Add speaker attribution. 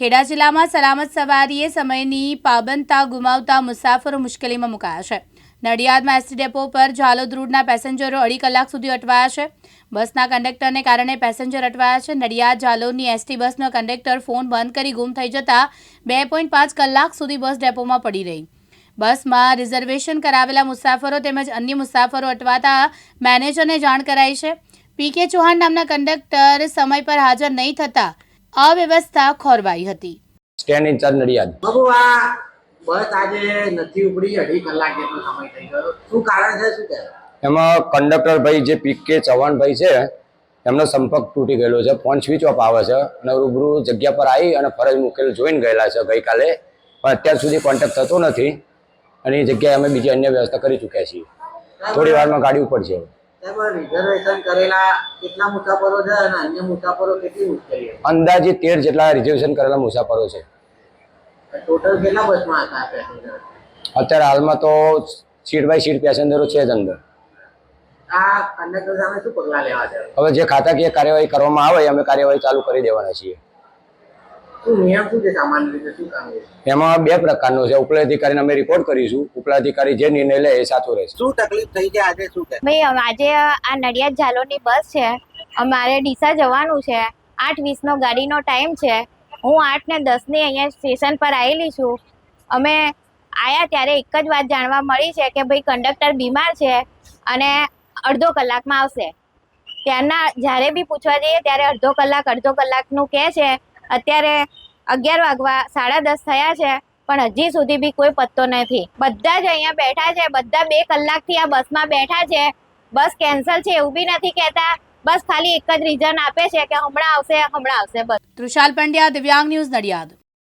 Speaker 1: ખેડા જિલ્લામાં સલામત સવારીએ સમયની પાબંદતા ગુમાવતા મુસાફરો મુશ્કેલીમાં મુકાયા છે. નડિયાદમાં એસટી ડેપો પર ઝાલોદ રૂટના પેસેન્જરો અઢી કલાક સુધી અટવાયા છે. બસના કંડક્ટરને કારણે પેસેન્જર અટવાયા છે. નડિયાદ ઝાલોદની એસટી બસનો કંડક્ટર ફોન બંધ કરી ગુમ થઈ જતા બે પોઈન્ટ પાંચ કલાક સુધી બસ ડેપોમાં પડી રહી. બસમાં રિઝર્વેશન કરાવેલા મુસાફરો તેમજ અન્ય મુસાફરો અટવાતા મેનેજરને જાણ કરાઈ છે. પીકે ચૌહાણ નામના કંડક્ટર સમય પર હાજર નહીં થતા અવ્યવસ્થા ખોરવાઈ હતી.
Speaker 2: સ્ટેન્ડ ઇન્ચાર્જ નડિયાદ
Speaker 3: બાબુ આ બસ આજે નથી ઉપડી અઢી કલાક જેટલો સમય થઈ ગયો. શું કારણ છે શું કહેવાય?
Speaker 2: એમાં કંડક્ટર ભાઈ જે પી કે ચૌહાણભાઈ છે એમનો સંપર્ક તૂટી ગયેલો છે. ફોન સ્વિચ ઓફ આવે છે અને રૂબરૂ જગ્યા પર આવી અને ફરજ મૂકેલ જોઈને ગયેલા છે ગઈકાલે. પણ અત્યાર સુધી કોન્ટેક્ટ થતો નથી અને એ જગ્યાએ અમે બીજી અન્ય વ્યવસ્થા કરી ચૂક્યા છીએ. થોડી વારમાં ગાડી
Speaker 3: ઉપર છે
Speaker 2: અંદાજે તેર જેટલા રિઝર્વેશન કરેલા મુસાફરો છે.
Speaker 3: ટોટલ કેટલા બસમાં
Speaker 2: અત્યારે હાલમાં તો સીટ બાય સીટ પેસેન્જરો છે જ અંદર.
Speaker 3: આ કંડક્ટર સામે શું પગલાં લેવા છે
Speaker 2: હવે જે ખાતાકીય કાર્યવાહી કરવામાં આવે અમે કાર્યવાહી ચાલુ કરી દેવાના છીએ. એમાં બે પ્રકારનો છે. ઉપલા અધિકારીને અમે રિપોર્ટ કરીશું. ઉપલા અધિકારી જે નિર્ણય લે એ સાચો રહેશે.
Speaker 3: શું તકલીફ થઈ છે આજે શું
Speaker 4: ભાઈ આજે આ નડિયાદ ઝાલોની બસ છે. અમારે ડીસા જવાનું છે. આઠ વીસનો ગાડીનો ટાઈમ છે. હું આઠ ને દસની અહીંયા સ્ટેશન પર આવેલી છું. અમે આયા ત્યારે એક જ વાત જાણવા મળી છે કે ભાઈ કંડક્ટર બીમાર છે અને અડધો કલાકમાં આવશે. ત્યારના જ્યારે બી પૂછવા જઈએ ત્યારે અડધો કલાક અડધો કલાકનું કહે છે અત્યારે અગિયાર વાગવા, સાડા દસ થયા છે, પણ હજી સુધી બી કોઈ પત્તો નથી. બધા જ અહીંયા બેઠા છે, બધા બે કલાકથી આ બસમાં બેઠા છે. બસ કેન્સલ છે એવું બી નથી કહેતા. બસ ખાલી એક જ રીઝન આપે છે કે હમણાં આવશે હમણાં આવશે, બસ.
Speaker 1: તૃષાલ પંડ્યા, દિવ્યાંગ ન્યૂઝ નડિયાદ.